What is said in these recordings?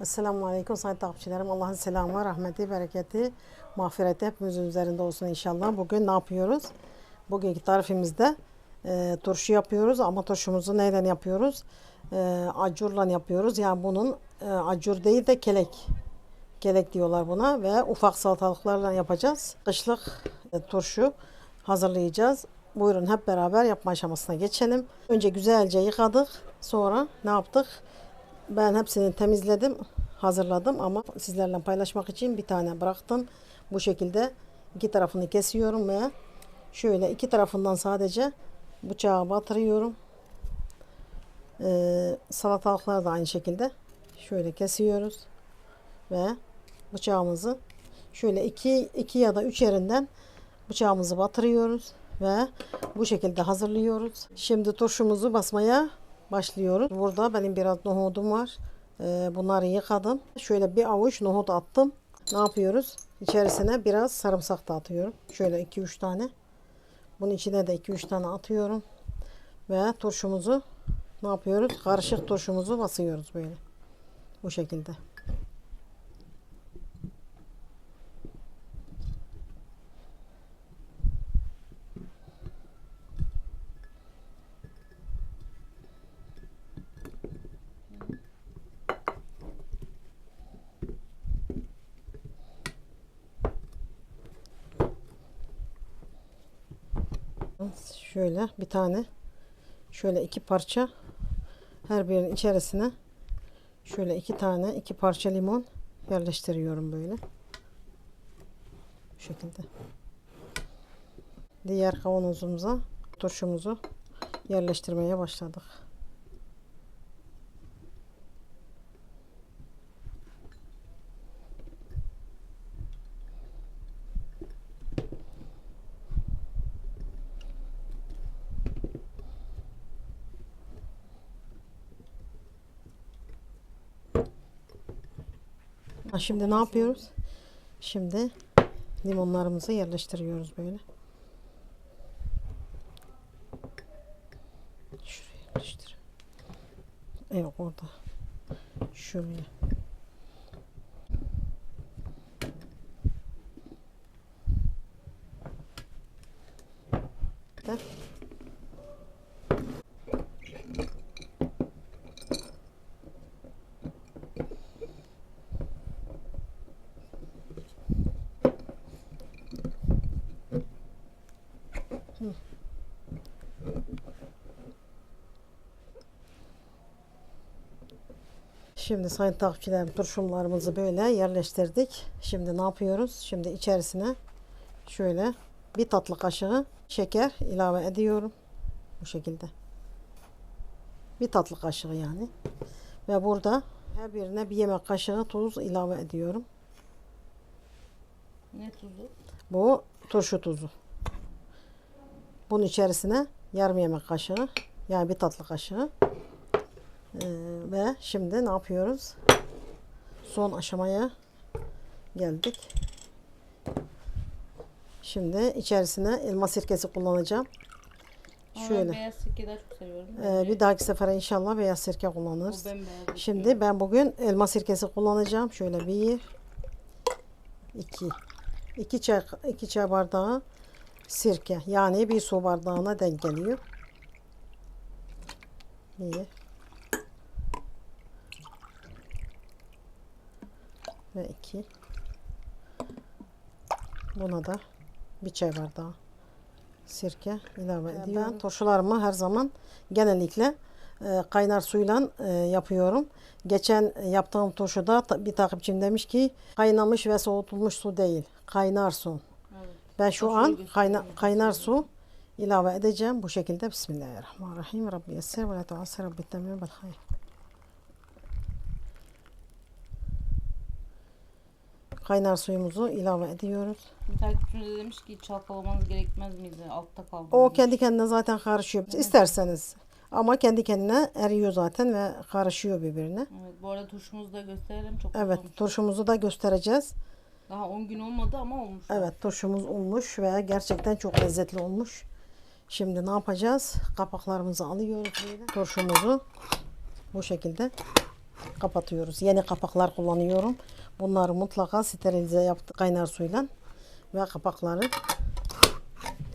Esselamu Aleyküm sayın takipçilerim. Allah'ın selamı, rahmeti, bereketi, mağfireti hepimizin üzerinde olsun inşallah. Bugün ne yapıyoruz? Bugünkü tarifimizde e, turşu yapıyoruz ama turşumuzu neyden yapıyoruz? E, acurla yapıyoruz. Yani bunun e, acur değil de kelek. Kelek diyorlar buna ve ufak salatalıklarla yapacağız. Kışlık e, turşu hazırlayacağız. Buyurun hep beraber yapma aşamasına geçelim. Önce güzelce yıkadık. Sonra ne yaptık? Ben hepsini temizledim, hazırladım ama sizlerle paylaşmak için bir tane bıraktım. Bu şekilde iki tarafını kesiyorum ve şöyle iki tarafından sadece bıçağı batırıyorum. Ee, salatalıkları da aynı şekilde şöyle kesiyoruz ve bıçağımızı şöyle iki, iki ya da üç yerinden bıçağımızı batırıyoruz ve bu şekilde hazırlıyoruz. Şimdi turşumuzu basmaya başlıyoruz. Burada benim biraz nohudum var. Ee, bunları yıkadım. Şöyle bir avuç nohut attım. Ne yapıyoruz? İçerisine biraz sarımsak da atıyorum. Şöyle 2-3 tane. Bunun içine de 2-3 tane atıyorum. Ve turşumuzu ne yapıyoruz? Karışık turşumuzu basıyoruz böyle. Bu şekilde. Şöyle bir tane şöyle iki parça her birinin içerisine şöyle iki tane iki parça limon yerleştiriyorum böyle. Bu şekilde. Diğer kavanozumuza turşumuzu yerleştirmeye başladık. Ha, Şimdi ne yapıyoruz? Şimdi limonlarımızı yerleştiriyoruz böyle. Şuraya yerleştir. Evet orada. Şöyle. De. Şimdi sayın takipçilerim turşumlarımızı böyle yerleştirdik. Şimdi ne yapıyoruz? Şimdi içerisine şöyle bir tatlı kaşığı şeker ilave ediyorum. Bu şekilde. Bir tatlı kaşığı yani. Ve burada her birine bir yemek kaşığı tuz ilave ediyorum. Ne tuzu? Bu turşu tuzu. Bunun içerisine yarım yemek kaşığı yani bir tatlı kaşığı. Ee, ve şimdi ne yapıyoruz? Son aşamaya geldik. Şimdi içerisine elma sirkesi kullanacağım. Ama Şöyle. Beyaz sirkeyi daha çok seviyorum. Ee, bir dahaki sefere inşallah beyaz sirke kullanırız. Şimdi ben bugün elma sirkesi kullanacağım. Şöyle bir, iki, iki çay, iki çay bardağı sirke. Yani bir su bardağına denk geliyor. Bir. Ve iki. Buna da bir çay bardağı sirke ilave ediyorum. Ben turşularımı her zaman genellikle e, kaynar suyla e, yapıyorum. Geçen yaptığım turşuda bir takipçim demiş ki kaynamış ve soğutulmuş su değil. Kaynar su. Evet. Ben şu Turşuyu an kayna, kaynar su ilave edeceğim bu şekilde. Bismillahirrahmanirrahim. Rabbi yessir ve la tuassir. Rabbi temim bil hayr. Kaynar suyumuzu ilave ediyoruz. Takipçimiz de demiş ki çalkalamanız gerekmez miydi? Altta kaldı. O kendi kendine zaten karışıyor. İsterseniz. Ama kendi kendine eriyor zaten ve karışıyor birbirine. Evet bu arada turşumuzu da gösterelim. Çok Evet, olmuş. turşumuzu da göstereceğiz. Daha 10 gün olmadı ama olmuş. Evet, turşumuz olmuş ve gerçekten çok lezzetli olmuş. Şimdi ne yapacağız? Kapaklarımızı alıyoruz böyle. Turşumuzu bu şekilde kapatıyoruz. Yeni kapaklar kullanıyorum. Bunları mutlaka sterilize yaptık kaynar suyla ve kapakları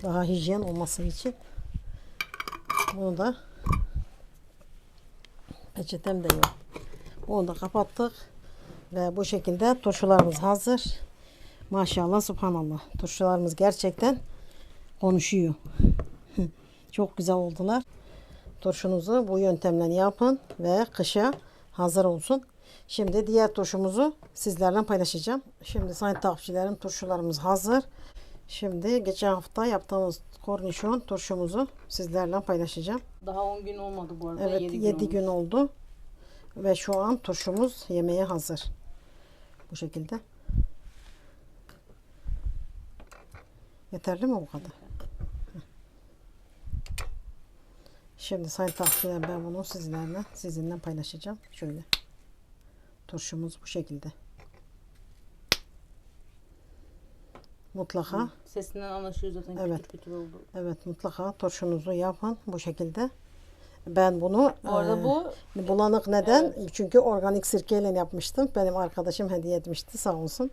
daha hijyen olması için bunu da peçetem de yok. Bunu da kapattık ve bu şekilde turşularımız hazır. Maşallah subhanallah. Turşularımız gerçekten konuşuyor. Çok güzel oldular. Turşunuzu bu yöntemle yapın ve kışa hazır olsun. Şimdi diğer turşumuzu sizlerle paylaşacağım. Şimdi sayın takipçilerim turşularımız hazır. Şimdi geçen hafta yaptığımız kornişon turşumuzu sizlerle paylaşacağım. Daha 10 gün olmadı bu arada. Evet 7 7 gün, gün, oldu. Ve şu an turşumuz yemeğe hazır. Bu şekilde. Yeterli mi bu kadar? Şimdi sayın takipçiler ben bunu sizlerle sizinle paylaşacağım. Şöyle. Turşumuz bu şekilde. Mutlaka Sesinden anlaşılıyor zaten Evet. kötü kötü oldu. evet mutlaka turşunuzu yapın bu şekilde. Ben bunu Bu arada eee, bu Bulanık neden? Çünkü organik sirkeyle yapmıştım. Benim arkadaşım hediye etmişti sağ olsun.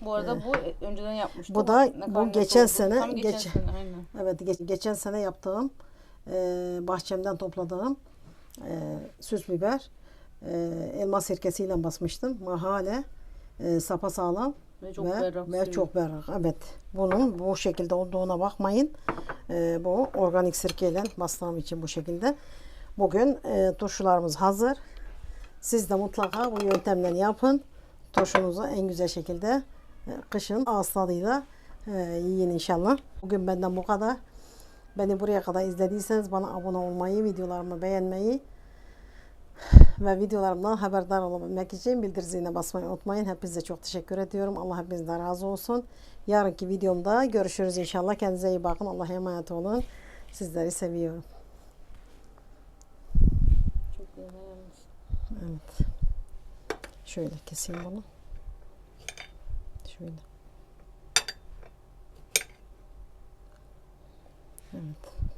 bu arada bu e, önceden yapmıştım. bu da- bu geçen oldu? sene- Tam geçen geç- sene aynen. Evet geç- geçen sene yaptığım e, bahçemden topladığım e, süs biber e, elma sirkesiyle basmıştım. Mahale e, sapasağlam Ve çok ve, berrak. ve suyu. çok berrak. Evet. Bunun bu şekilde olduğuna bakmayın. E, bu organik sirkeyle bastığım için bu şekilde. Bugün e, turşularımız hazır. Siz de mutlaka bu yöntemleri yapın. Turşunuzu en güzel şekilde e, kışın ağız tadıyla e, yiyin inşallah. Bugün benden bu kadar. Beni buraya kadar izlediyseniz bana abone olmayı, videolarımı beğenmeyi ve videolarımdan haberdar olabilmek için bildir ziline basmayı unutmayın. Hepinize çok teşekkür ediyorum. Allah hepinizden razı olsun. Yarınki videomda görüşürüz inşallah. Kendinize iyi bakın. Allah'a emanet olun. Sizleri seviyorum. Çok. Evet. Şöyle keseyim bunu. Şöyle. Evet.